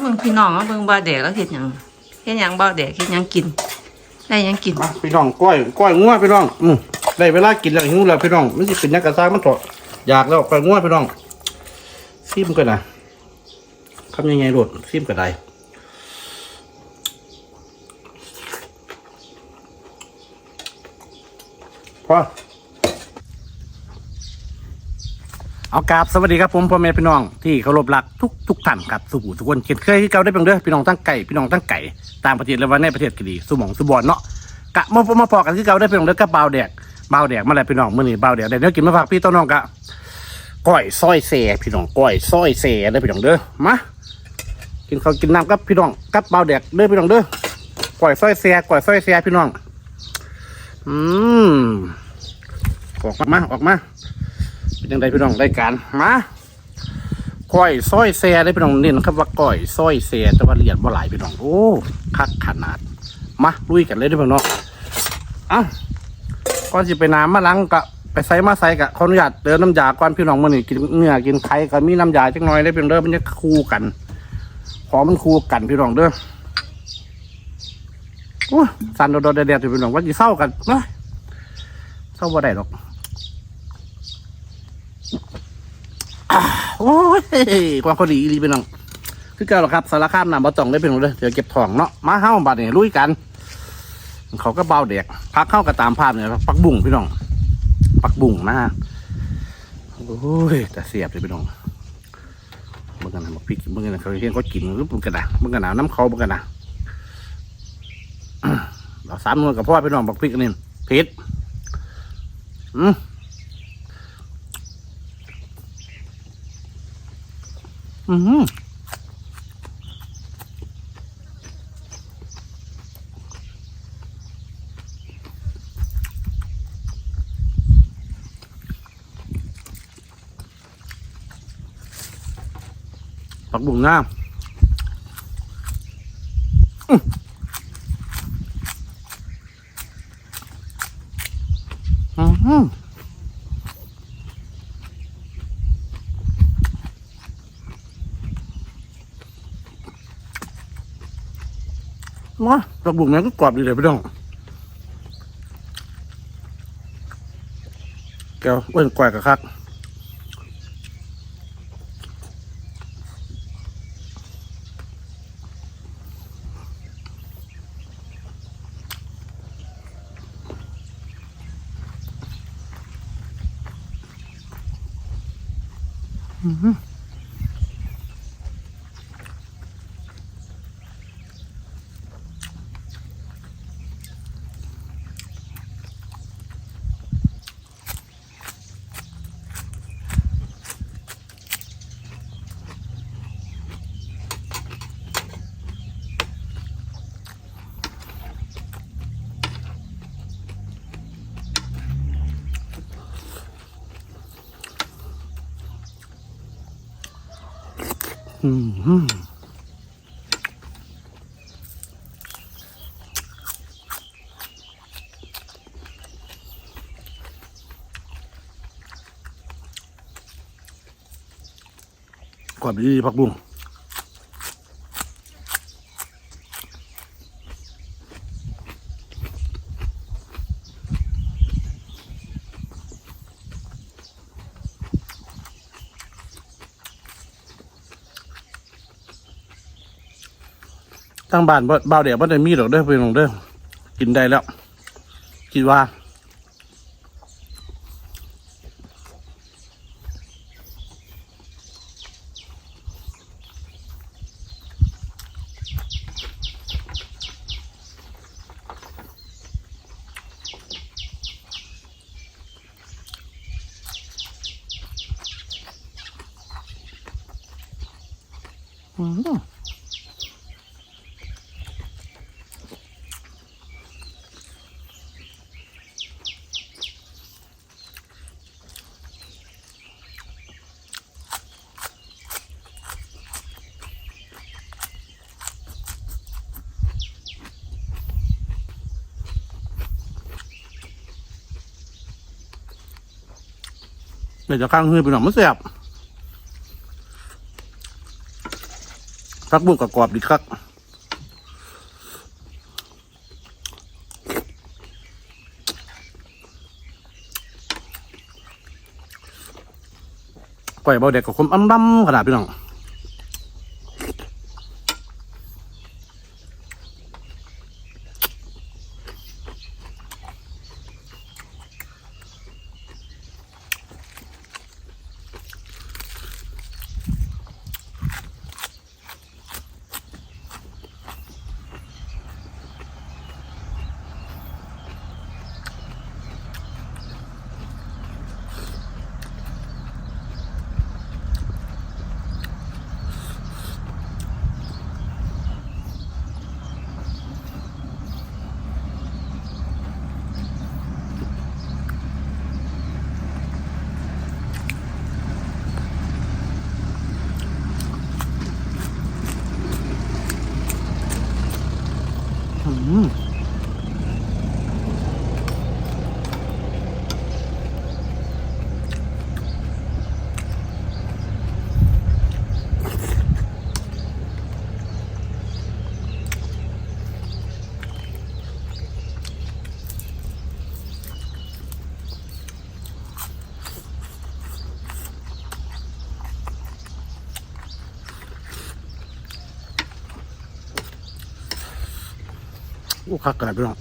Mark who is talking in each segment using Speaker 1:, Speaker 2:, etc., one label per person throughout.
Speaker 1: เบิ่งพี่น้องเบิ่งบ่าวแดกแล้วเฮ็ดหยังเฮ็ดหยังบ่าวแดกเฮ็ดหยังกิน ได้หยังกิน
Speaker 2: มาพี่น้องก้อยก้อยงัวพี่น้องอืมได้เวลากินแล้วหิวแล้วพี่น้องมันสิเป็นหยังกระซ่ามันเถอะอยากแล้วก้อยงัวพี่น้องซิมกันนะทำยังไงโลดซิมก็ได้พอ เอากราบสวัสดีครับผมพ่อแม่พี่น้องที่เคารพรักทุกทุกท่านครับสุบูทุกคนเช่นเคยที่เก่าได้เป็นเด้อพี่น้องตั้งไก่พี่น้องตั้งไก่ต่างประเทศและว่าในประเทศก็ดีสุหมองสุบอนเนาะกะมามาพอกันที่เก่าได้พี่น้องเด้อกับเบาแดกเบาแดกมาแล้วพี่น้องมื้อนี้เบาแดกได้เนื้อกินมาฝากพี่ต้นน้องกะก้อยซอยเสพี่น้องก้อยซอยเสเด้พี่น้องเด้อมากินข้าวกินน้ำกับพี่น้องกับเบาแดกเด้อพี่น้องเด้อก้อยซอยเสก้อยซอยเสพี่น้องอืมออกมามาออกมา เป็นยังไงพี่น้องรายการมาก้อยซอยเสได้พี่น้องเน้นครับว่าก้อยซอยเสแต่ว่าละเอียดบ่หลายพี่น้องโอ้คักขนาดมาลุยกันเลยด้พี่น้องอะก่อนสิไปน้ำมาล้างกะไปใส่มาใส่กะขออนุญาตเดินน้ำยาก่อนพี่น้องมื่อนี้กินเนื้อกินไข่ก็มีน้ำยาจักหน่อยได้เป็นเด้อมันจะคู่กันขอมันคู่กันพี่น้องเด้อโอ้สันโดดเด็ดๆพี่น้องว่าจะเศร้ากันเนาะเศร้าบ่ได้หรอกอะ โอ้ยความพอดีอีหลีพี่น้องคือเก่าหรอครับสารคามนำบ่ต้องได้พี่น้องเด้อเดี๋ยวเก็บทองเนาะมาเฮ้าบัดนี่ยลุยกัน เขาก็เบาเด็กพักเข้ากับตามภาพเนี่ยปักบุ่งพี่น้องปักบุ่งนะโอ้ยแต่เสียบเลยพี่น้องเมื่อกันนะบักพริกเมื่อกันนะเขาเห็นเขากินหรือเมื่อกันนะเมื่อกันนะน้ำเขาเมื่อกันนะเราสามมือกับพ่อพี่น้องบักพริกนี่เผ็ดอืมอืม ผักบุ้งน้ำอื้ออื้อหือ มาผักบุ้งนี้ก็กรอบดีเลยพี่น้องแก้วเอ้นกวายกับคักอืม กรอบดีผักบุ้ง ตั้งบ้านบ่บ่าเดี๋ยวบ่ได้มีดอกเด้อพี่น้องเด้อกินได้แล้วคิดว่าอืม เดี๋ยวจะข้างหื้อไปหน่อยมันเสียบพักบุกกับกรอบดีครับก้อยเบาเด็กกับคมอ้ำๆขนาดพี่น้อง อืมโอ้คักขนาดพี่น้อง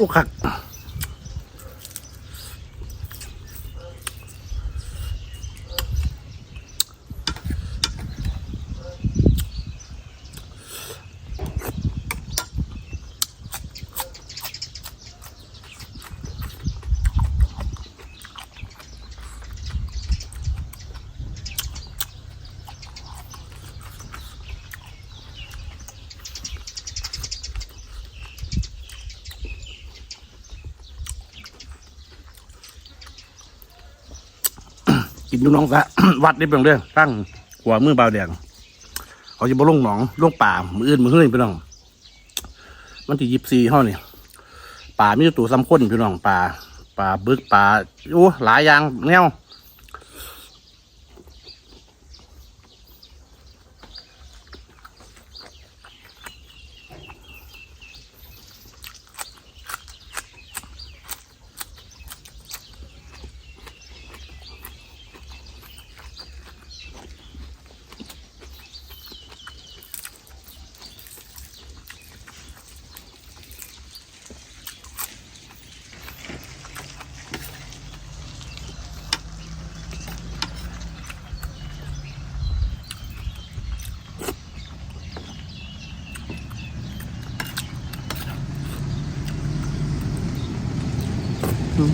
Speaker 2: อ้คัก นดูน้องซะ วัดได้เพียงเด้อตั้งหัวมือเบาแดงเขาจะบ่ลงหนองลงป่ามืออื่นมือเฮ้ยพี่น้อง มันที่ยิบซีห้อนี่ป่ามีตัวซ้ำข้นพี่น้องป่าป่าบึกป่าโอ้หลายอย่างแนว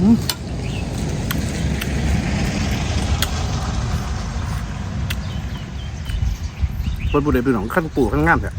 Speaker 2: อืมคนบุเดเป็นของขั้นปู่ขั้นงามเนี่ย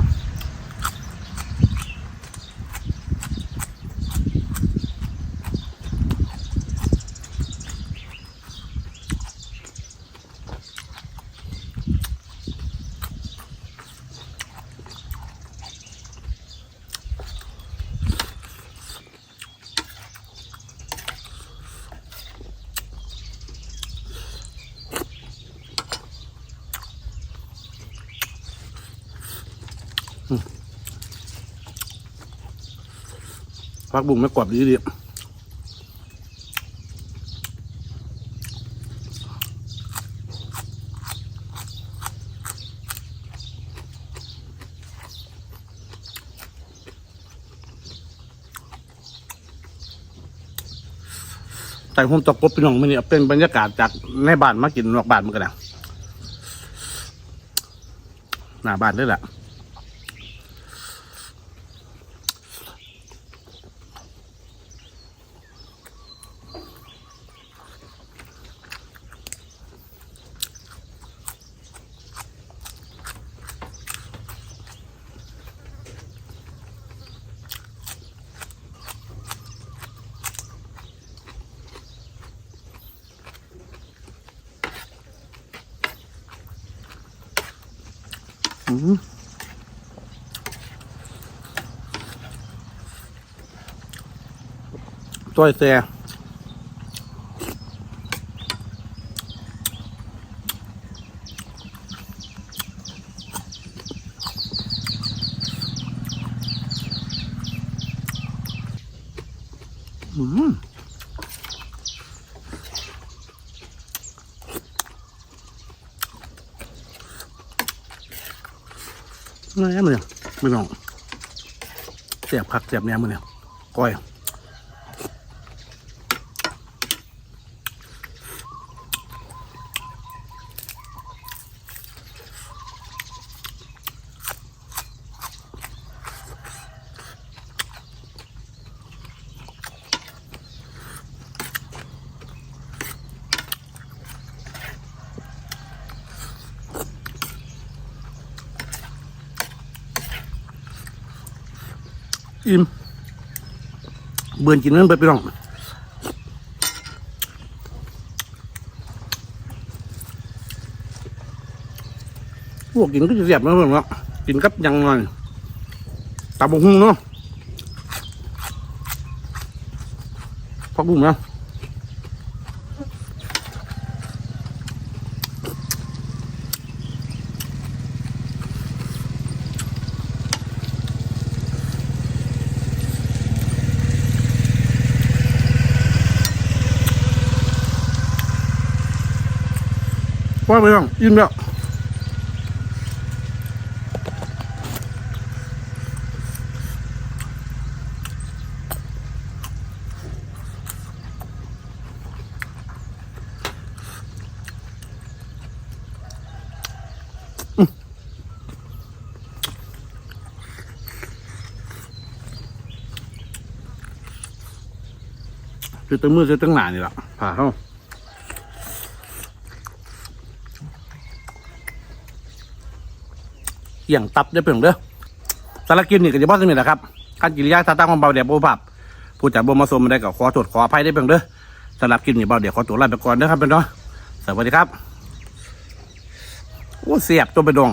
Speaker 2: พักบุ้งไม่กวาดดีดีแต่ผมตกกบพี่น้องมันนี่เป็นบรรยากาศจากในบ้านมากินนอกบ้านมันกันนะหน้าบ้านด้วยแหละ อืมต้ นี่มือเนี่ยไม่ต้องเสียบผักเสียบแหนมมันเนี่ยก้อย อิ่มเบื่อกินนั่นไปไปลองพวกกินก็จะเสียบนะเพื่อนเนาะกินกับยังหน่อยตาบงหุ้งเนาะพักบุ้งนะ ว่าไปลองอิ่มแล้วคือตั้งมือคือตั้งหนานี่แหละผ่าเข้า เกี่ยงตับได้เพียงเด้อสารกินนี่ก็จะบอกสมิธนะครับการกิริยาท่าทางของเบาเดียบโอภาพผู้จัดบ่มาสมมาได้กับขอโทษขออภัยได้เพียงเด้อสำหรับกินนี่เบาเดียขอตัวลาไปก่อนเด้อครับเป็นเนาะสวัสดีครับโอ้เสียบตัวไปดอง